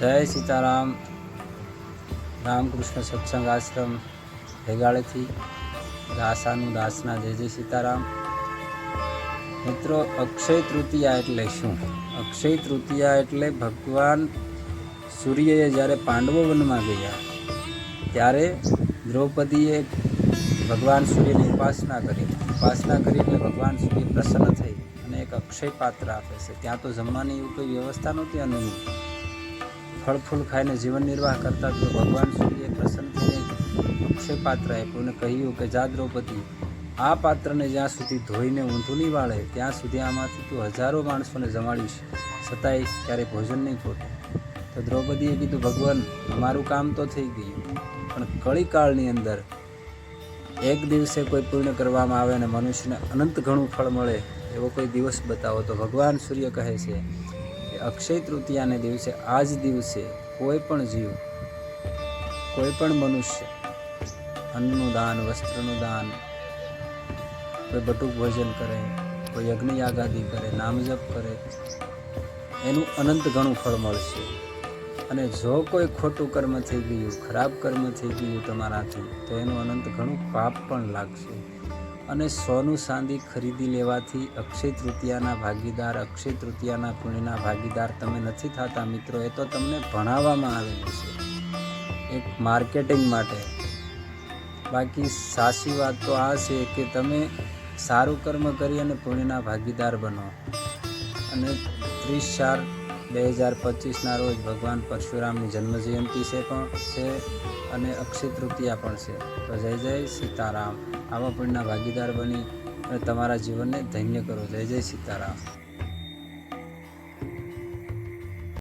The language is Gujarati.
જય સીતારામ. રામકૃષ્ણ સત્સંગ આશ્રમ ભેગાળેથી દાસાનું દાસના, જય જય સીતારામ. મિત્રો, અક્ષય તૃતીયા એટલે શું? અક્ષય તૃતીયા એટલે ભગવાન સૂર્યએ જ્યારે પાંડવો વનમાં ગયા, ત્યારે દ્રૌપદીએ ભગવાન સૂર્યની ઉપાસના કરી. ઉપાસના કરી એટલે ભગવાન સૂર્ય પ્રસન્ન થઈ અને એક અક્ષય પાત્ર આપે છે. ત્યાં તો જમવાની એવું કોઈ વ્યવસ્થા નહોતી અને ફળ ફૂલ ખાઈને જીવન નિર્વાહ કરતા તો ભગવાન સૂર્યએ પ્રસન્ન થઈને અક્ષય પાત્ર આપ્યું કહ્યું કે, જા દ્રૌપદી, આ પાત્રને જ્યાં સુધી ધોઈને ઊંધું નહીં વાળે, ત્યાં સુધી આમાંથી તું હજારો માણસોને જમાડીશ, છતાંય ક્યારેય ભોજન નહીં ખોટે. તો દ્રૌપદીએ કીધું, ભગવાન અમારું કામ તો થઈ ગયું, પણ કળીકાળની અંદર એક દિવસે કોઈ પૂર્ણ કરવામાં આવે અને મનુષ્યને અનંત ઘણું ફળ મળે એવો કોઈ દિવસ બતાવો. તો ભગવાન સૂર્ય કહે છે અક્ષય તૃતીયાને દિવસે આ જ દિવસે કોઈ પણ જીવ, કોઈ પણ મનુષ્ય, અન્નનું દાન, વસ્ત્રનું દાન, કોઈ બટુક ભોજન કરે, કોઈ યજ્ઞ યાગાદી કરે, નામ જપ કરે, એનું અનંત ઘણું ફળ મળશે. અને જો કોઈ ખોટું કર્મ થઈ ગયું, ખરાબ કર્મ થઈ ગયું તમારાથી, તો એનું અનંત ઘણું પાપ પણ લાગશે. અને સોનું ચાંદી ખરીદી લેવાથી અક્ષય તૃતીયાના ભાગીદાર, અક્ષય તૃતીયાના પુણ્યના ભાગીદાર તમે નથી થતા મિત્રો. એ તો તમને ભણાવવામાં આવેલું છે. એક માર્કેટિંગ માટે. બાકી સાચી વાત તો આ છે કે તમે સારું કર્મ કરી અને પુણ્યના ભાગીદાર બનો. અને ત્રીસ ચાર બે હજાર પચીસના રોજ ભગવાન પરશુરામની જન્મજયંતિ છે પણ છે અને અક્ષય તૃતીયા પણ છે. તો જય જય સીતારામ. આવા પણના ભાગીદાર બની અને તમારા જીવનને ધન્ય કરો. જય જય સીતારામ.